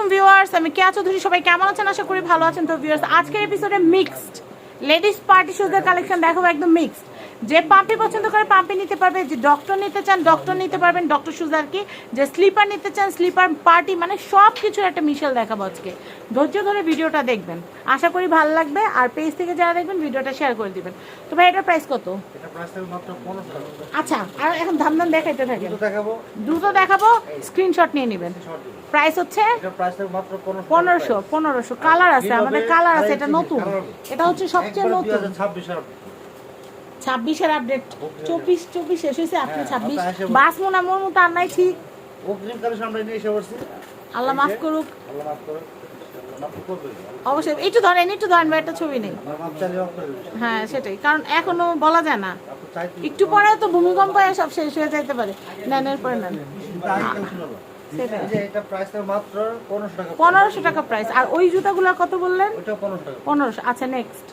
আলাইকুম ভিউয়ার্স, আমি কেয়া চৌধুরী সবাই কেমন আছেন? আশা করি ভালো আছেন। তো ভিউয়ার্স, আজকের এপিসোডে মিক্সড লেডিস পার্টি শুজের কালেকশন দেখো একদম মিক্সড যে পাম্পি পছন্দ করে পাম্পি নিতে পারবে যে ডক্টর নিতে চান ডক্টর নিতে পারবেন ডক্টর শুজ আর কি যে স্লিপার নিতে চান স্লিপার পার্টি মানে সব কিছুর একটা মিশেল দেখাবো আজকে। ধৈর্য ধরে ভিডিওটা দেখবেন। আশা করি ভালো লাগবে আর পেজ থেকে যারা দেখবেন ভিডিওটা শেয়ার করে দিবেন। তো ভাই এটার প্রাইস কত? আচ্ছা আর এখন ধাম ধাম দেখাইতে দেখাবো। দ্রুত দেখাবো স্ক্রিনশট নিয়ে নেবেন। প্রাইস হচ্ছে পনেরোশো পনেরোশো কালার আছে আমাদের কালার আছে এটা নতুন। এটা হচ্ছে সবচেয়ে নতুন। 2026 এর ছাব্বিশের আপডেট চব্বিশ চব্বিশ শেষ হয়েছে আপনি হ্যাঁ, ছাব্বিশ। বাস মোনা মোর মতো আর নাই ঠিক। আল্লাহ মাফ করুক। অবশ্যই। একটু ধরেন একটু ধরেন ভাই একটা ছবি নেই। হ্যাঁ সেটাই। কারণ এখনও বলা যায় না। একটু পরে তো ভূমিকম্প সব শেষ হয়ে যাইতে পারে। নেন এরপরে নেন। পনেরোশো টাকা প্রাইস আর ওই জুতাগুলো কত বললেন? পনেরোশো আচ্ছা নেক্সট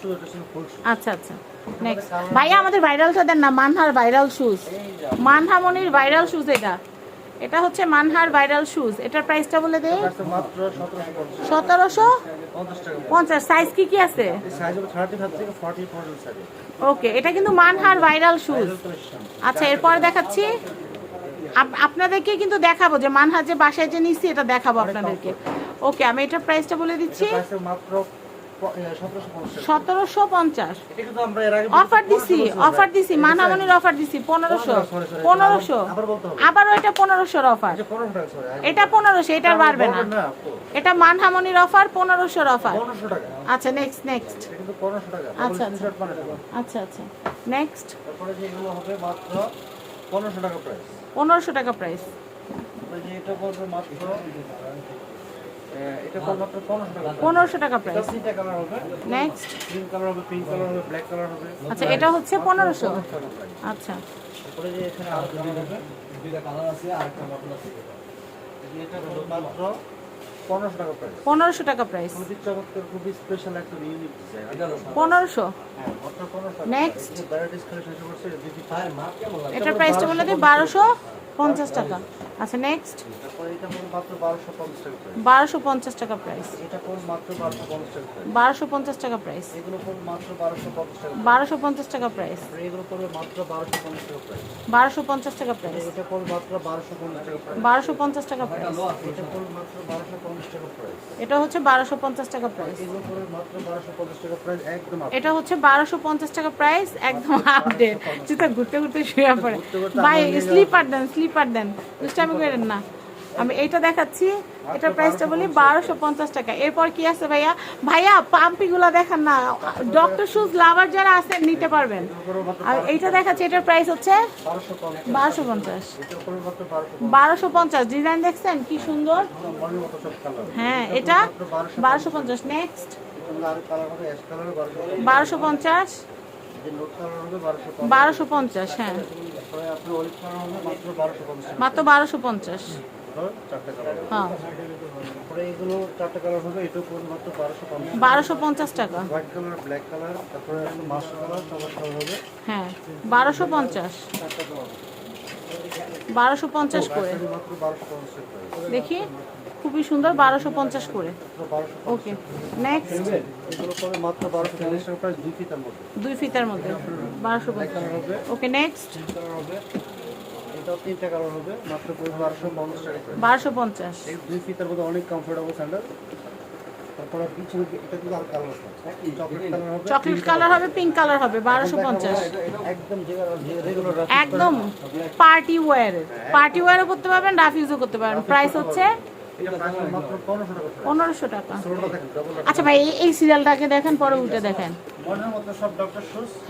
শু আচ্ছা আচ্ছা। নেক্সট ভাইয়া আমাদের ভাইরালটা দেন না মানহার viral shoes Manha Monir viral shoes এটা। এটা হচ্ছে মানহার ভাইরাল শুজ এটার প্রাইসটা বলে সতেরোশো পঞ্চাশ। সাইজ কি কি আছে? ওকে এটা কিন্তু মানহার ভাইরাল শুজ আচ্ছা এরপর দেখাচ্ছি। আপনাদেরকে কিন্তু দেখাবো যে মানহার যে বাসায় যে নিচ্ছি এটা দেখাবো আপনাদেরকে। ওকে আমি এটা প্রাইসটা বলে দিচ্ছি। সতেরোশো পঞ্চাশ। এটা অফার দিছি অফার দিছি অফার দিছি পনেরোশো। পনেরোশো আবার বলতে হবে। আবার ওইটা পনেরোশোর অফার এটা পনেরোশো এটা এটা বাড়বে না। এটা মানহামনির অফার পনেরোশোর অফার আচ্ছা নেক্সট নেক্সট এটা আচ্ছা, তারপরে screenshot বানাতে হবে। আচ্ছা আচ্ছা। নেক্সট পনেরোশো টাকা প্রাইস পনেরোশো টাকা প্রাইস পনেরোশো টাকা। প্রাইস নেক্সট আচ্ছা এটা হচ্ছে পনেরোশো। আচ্ছা। তারপরে এখানে আরও দুইটা কালার আছে আর একটা মডেল আছে এটা মাত্র পনেরোশো টাকা প্রাইস পনেরোশো একটা ইউনিক ডিজাইন পনেরোশো? হ্যাঁ এটার প্রাইসটা বলে দিই বারোশো পঞ্চাশ টাকা আচ্ছা নেক্সট এটা বারোশো পঞ্চাশ টাকা প্রাইস বারোশো পঞ্চাশ টাকা প্রাইস এটা বারোশো পঞ্চাশ টাকা প্রাইস বারোশো পঞ্চাশ টাকা প্রাইস বারোশো পঞ্চাশ টাকা প্রাইস হচ্ছে বারোশো পঞ্চাশ টাকা প্রাইস এটা হচ্ছে বারোশো পঞ্চাশ টাকা প্রাইস একদম আপডেট ঘুরতে ঘুরতে শুয়ে পড়ে ভাই স্লিপার দেন স্লিপার দেন। দুষ্টামি করেন না। আমি এইটা দেখাচ্ছি এটা প্রাইসটা বলি বারোশো পঞ্চাশ টাকা। এরপর কি আছে ভাইয়া? ভাইয়া পাম্পিগুলো দেখান না। ডক্টর শুজ লাভার যারা আছেন নিতে পারবেন। আর এইটা দেখাচ্ছি এটার প্রাইস হচ্ছে বারোশো পঞ্চাশ। বারোশো পঞ্চাশ ডিজাইন দেখছেন? কি সুন্দর। হ্যাঁ এটা বারোশো পঞ্চাশ। নেক্সট বারোশো পঞ্চাশ। বারোশো পঞ্চাশ হ্যাঁ। মাত্র বারোশো পঞ্চাশ। হ্যাঁ। বারোশো পঞ্চাশ টাকা। হ্যাঁ বারোশো পঞ্চাশ। বারোশো পঞ্চাশ করে। দেখি। খুবই সুন্দর, বারোশো পঞ্চাশ করে। ওকে নেক্সট দুই ফিতার মধ্যে। বারোশো পঞ্চাশ। ওকে নেক্সট চকলেট কালার হবে পিঙ্ক কালার হবে, বারোশো পঞ্চাশ। একদম পার্টি ওয়্যার পার্টি ওয়্যারও করতে পারবেন, রাফ করতে পারবেন। প্রাইস হচ্ছে পনেরোশো টাকা। আচ্ছা ভাই এই সিরিয়ালটাকে দেখেন পরে উঠে দেখেন।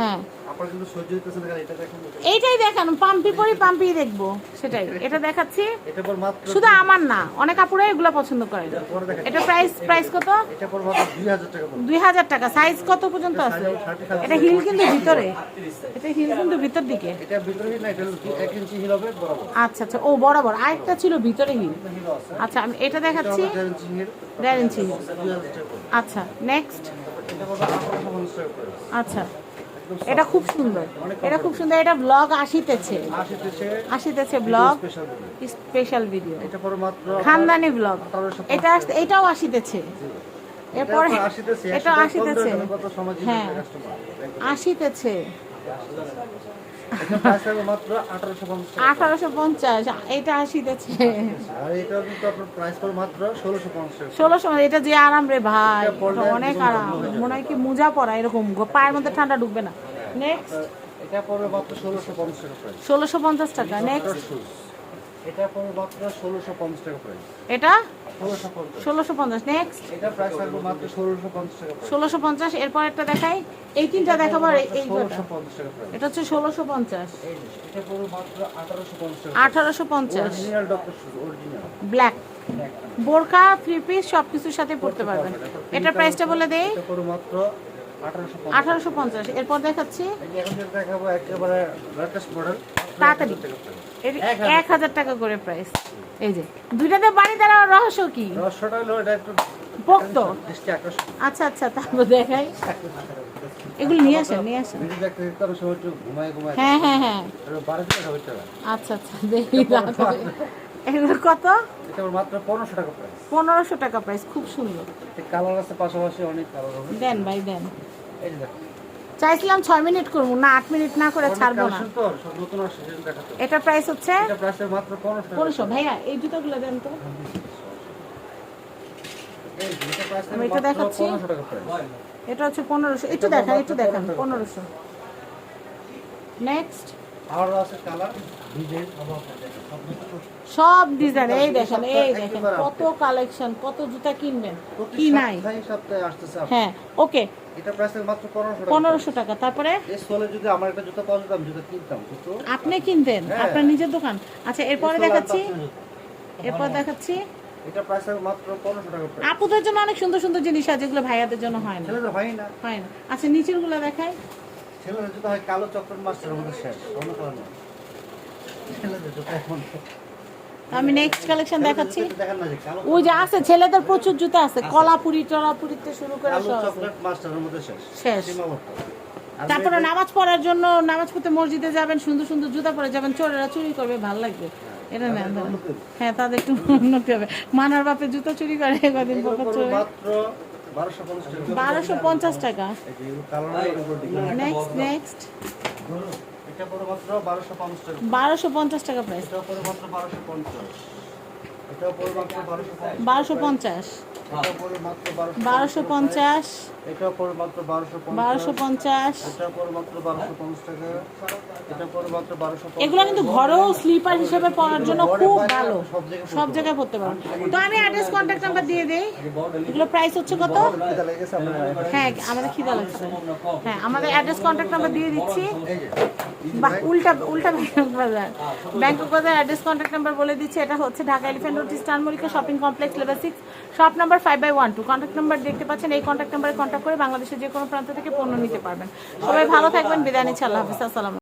হ্যাঁ। এইটাই দেখান পাম্পি পরি পাম্পি দেখব সেটাই। এটা দেখাচ্ছি। শুধু আমার না অনেক আপুরা এগুলো পছন্দ করে। এটা প্রাইস প্রাইস কত? দুই হাজার টাকা সাইজ কত পর্যন্ত আছে? এটা হিল কিন্তু ভিতরে। এটা হিল কিন্তু ভিতর দিকে। আচ্ছা আচ্ছা। ও বরাবর। আরেকটা ছিল ভিতরে হিল আচ্ছা আমি এটা দেখাচ্ছি। দেড় ইঞ্চি আচ্ছা নেক্সট আচ্ছা। এটা খুব সুন্দর। এটা খুব সুন্দর। এটা ব্লগ আসিতেছে। আসিতেছে। আসিতেছে ব্লগ স্পেশাল ভিডিও খানদানি ব্লগ এটা এটাও আসিতেছে। এরপরে এটা আসিতেছে। হ্যাঁ। আসিতেছে। এটা প্রাইস থাকবে মাত্র 1850 টাকা। আঠারোশো পঞ্চাশ এটা আসিতেছে আর এটা কিন্তু আপনার প্রাইস পড়বে মাত্র 1650 টাকা। ষোলোশো এটা যে আরাম রে ভাই অনেক আরাম। মনে হয় কি মোজা পরা এরকম পায়ের মধ্যে ঠান্ডা ঢুকবে না। নেক্সট এটা পড়বে মাত্র 1650 টাকা প্রাইস ষোলোশো পঞ্চাশ টাকা নেক্সট এটা পড়বে মাত্র 1650 টাকা প্রাইস এটা? 1650 ষোলোশো পঞ্চাশ নেক্সট এটা প্রাইস থাকবে মাত্র 1650 টাকা প্রাইস ষোলোশো পঞ্চাশ এরপর একটা দেখাই। এই তিনটা দেখাবো আর এই- এই 1650 টাকা প্রাইস এটা হচ্ছে ষোলোশো পঞ্চাশ। এই যে, এটা পড়বে মাত্র 1850 টাকা আঠারোশো পঞ্চাশ। Original doctor shoes original black বোরকা থ্রি পিস সব কিছুর সাথে পড়তে পারবেন। এটার প্রাইসটা বলে দেই। এটা পড়বে মাত্র 1850 আঠারোশো পঞ্চাশ। এরপর দেখাচ্ছি। এখন দেখাবো একেবারে লেটেস্ট মডেল তাড়াতাড়ি। এক হাজার। টাকা করে প্রাইস এই যে দুইটাতে বাড়ি দেওয়ার রহস্য কি? রহস্যটা হলো এটা একটু পোক্ত? আচ্ছা আচ্ছা তারপর দেখাই। এগুলো নিয়ে আসেন নিয়ে আসেন। হ্যাঁ হ্যাঁ হ্যাঁ। আচ্ছা আচ্ছা দেখি এগুলো কত? মাত্র পনেরোশো টাকা প্রাইস পনেরোশো টাকা প্রাইস খুব সুন্দর। কালার আছে পাশাপাশি অনেক কালার দেন ভাই দেন। এই দেখো চাইছিলাম ছয় মিনিট করব না আট মিনিট না করে ছাড়বো না। এটা প্রাইস হচ্ছে এটা পনেরোশো। ভাইয়া এই জুতোগুলো দেন তো। আমি এটা দেখাচ্ছি। এটা হচ্ছে পনেরোশো। একটু দেখান একটু দেখান পনেরোশো। নেক্সট সব ডিজাইন এই দেখেন এই দেখেন কত কালেকশন কত জুতা কিনবেন? কি নাই। হ্যাঁ ওকে পনেরোশো টাকা। তারপরে? আপনি কিনতেন হ্যাঁ। আপনার নিজের দোকান। আচ্ছা এরপরে দেখাচ্ছি। এরপর দেখাচ্ছি। এটা প্রাইস মাত্র পনেরোশো টাকা আপুদের জন্য অনেক সুন্দর সুন্দর জিনিস আছে যেগুলো ভাইয়াদের জন্য হয় না। হয় না। হয় না। আচ্ছা নিচেরগুলো দেখাই। ছেলেদের জুতো হয় কালো চক্রের মাস্টার মধ্যে শেষ অন্য না ছেলেদের জুতো এখন আমি নেক্সট কালেকশন দেখাচ্ছি। না ওই যে আছে ছেলেদের প্রচুর জুতো আছে কলাপুরি টলাপুরিতে শুরু করে সব চকলেট মাস্টারের মধ্যে শেষ। তারপরে নামাজ পড়ার জন্য নামাজ পড়তে মসজিদে যাবেন সুন্দর সুন্দর জুতা পরে যাবেন চোরেরা চুরি করবে ভালো লাগবে। এটা হবে। হ্যাঁ তাদের একটু উন্নতি হবে। মানার বাপে জুতো চুরি করে কদিন পর পড়বে চোরে। মাত্র বারোশো পঞ্চাশ টাকা। নেক্সট নেক্সট এটা বারোশো পঞ্চাশ টাকা প্রাইস বারোশো পঞ্চাশ। বারোশো পঞ্চাশ বারোশো পঞ্চাশ মাত্র বারোশো বারোশো পঞ্চাশ এটাও পড়বে মাত্র বারোশো বারোশো পঞ্চাশ। এটাও পড়বে মাত্র বারোশো পঞ্চাশ টাকা এটা পড়বে মাত্র বারোশো এগুলো কিন্তু ঘরেও স্লিপার হিসেবে পরার জন্য খুব ভালো। সব জায়গায় পড়তে পারো। তো আমি অ্যাড্রেস কন্ট্যাক্ট নাম্বার দিয়ে দেই। এগুলো প্রাইস হচ্ছে কত? হ্যাঁ আমাদের খিদা লাগছে। হ্যাঁ আমাদের অ্যাড্রেস কন্ট্যাক্ট নাম্বার দিয়ে দিচ্ছি। বাহ উল্টা উল্টা কন্ট্যাক্ট নাম্বার বলে এটা হচ্ছে Dhaka shopping complex number five by one two number দেখতে পাচ্ছেন, এই কন্ট্যাক্ট করে বাংলাদেশের যে কোনো প্রান্ত থেকে পণ্য নিতে পারবেন। সবাই ভালো থাকবেন, বিদায় নিচ্ছি, আল্লাহ হাফিজ, আসসালাম